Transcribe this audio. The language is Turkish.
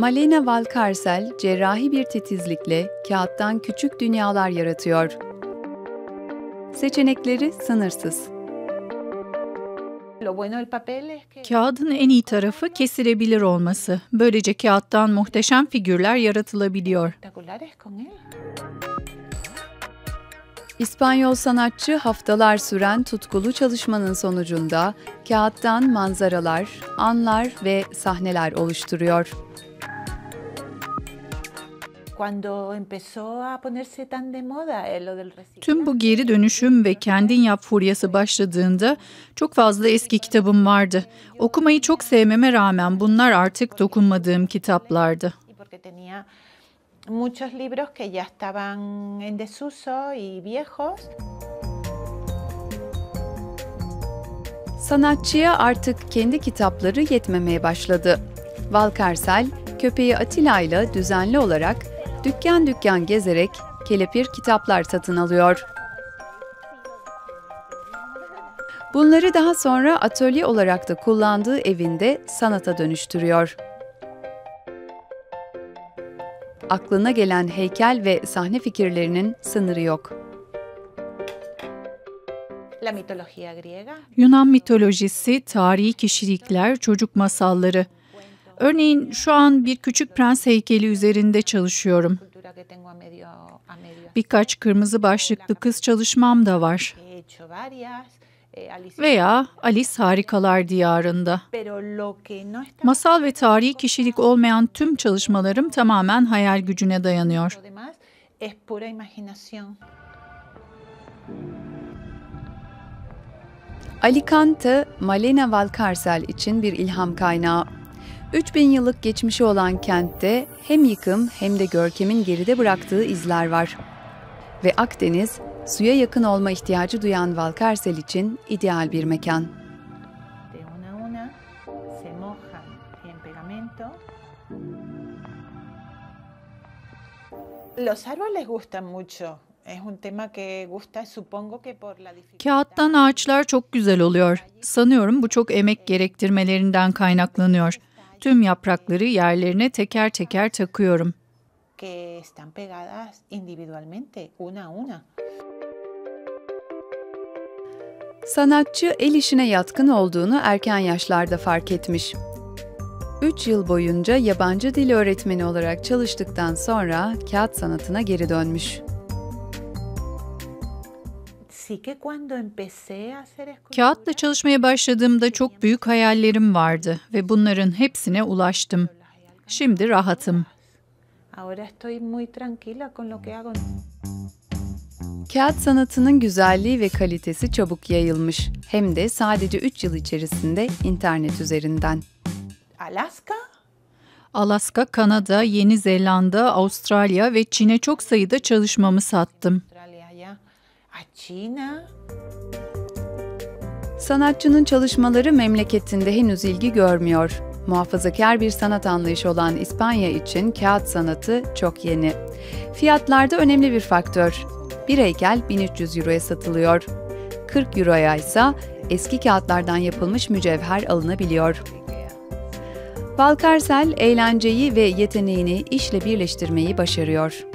Malena Valkarsel cerrahi bir titizlikle kağıttan küçük dünyalar yaratıyor. Seçenekleri sınırsız. Kağıdın en iyi tarafı kesilebilir olması. Böylece kağıttan muhteşem figürler yaratılabiliyor. İspanyol sanatçı haftalar süren tutkulu çalışmanın sonucunda kağıttan manzaralar, anlar ve sahneler oluşturuyor. Tüm bu geri dönüşüm ve kendin yap furyası başladığında çok fazla eski kitabım vardı. Okumayı çok sevmeme rağmen bunlar artık dokunmadığım kitaplardı. muchos libros que ya estaban en desuso y viejos. Sanatçıya artık kendi kitapları yetmemeye başladı. Valkarsel, köpeği Atilla ile düzenli olarak dükkan dükkan gezerek kelepir kitaplar satın alıyor. Bunları daha sonra atölye olarak da kullandığı evinde sanata dönüştürüyor. Aklına gelen heykel ve sahne fikirlerinin sınırı yok. Yunan mitolojisi, tarihi kişilikler, çocuk masalları. Örneğin şu an bir küçük prens heykeli üzerinde çalışıyorum. Birkaç kırmızı başlıklı kız çalışmam da var. Veya Alice Harikalar Diyarı'nda. Masal ve tarihi kişilik olmayan tüm çalışmalarım tamamen hayal gücüne dayanıyor. Alicante, Malena Valkarsel için bir ilham kaynağı. 3000 yıllık geçmişi olan kentte hem yıkım hem de görkemin geride bıraktığı izler var. Ve Akdeniz, suya yakın olma ihtiyacı duyan Valkarsel için ideal bir mekan. Los árboles gustan mucho. Kağıttan ağaçlar çok güzel oluyor. Sanıyorum bu çok emek gerektirmelerinden kaynaklanıyor. Tüm yaprakları yerlerine teker teker takıyorum. Sanatçı el işine yatkın olduğunu erken yaşlarda fark etmiş. 3 yıl boyunca yabancı dil öğretmeni olarak çalıştıktan sonra kağıt sanatına geri dönmüş. Kağıtla çalışmaya başladığımda çok büyük hayallerim vardı ve bunların hepsine ulaştım. Şimdi rahatım. Kağıt sanatının güzelliği ve kalitesi çabuk yayılmış. Hem de sadece 3 yıl içerisinde internet üzerinden. Alaska? Alaska, Kanada, Yeni Zelanda, Avustralya ve Çin'e çok sayıda çalışmamı sattım. Sanatçının çalışmaları memleketinde henüz ilgi görmüyor. Muhafazakar bir sanat anlayışı olan İspanya için kağıt sanatı çok yeni. Fiyatlarda önemli bir faktör. Bir heykel 1300 euroya satılıyor. 40 euroya ise eski kağıtlardan yapılmış mücevher alınabiliyor. Valkarsel eğlenceyi ve yeteneğini işle birleştirmeyi başarıyor.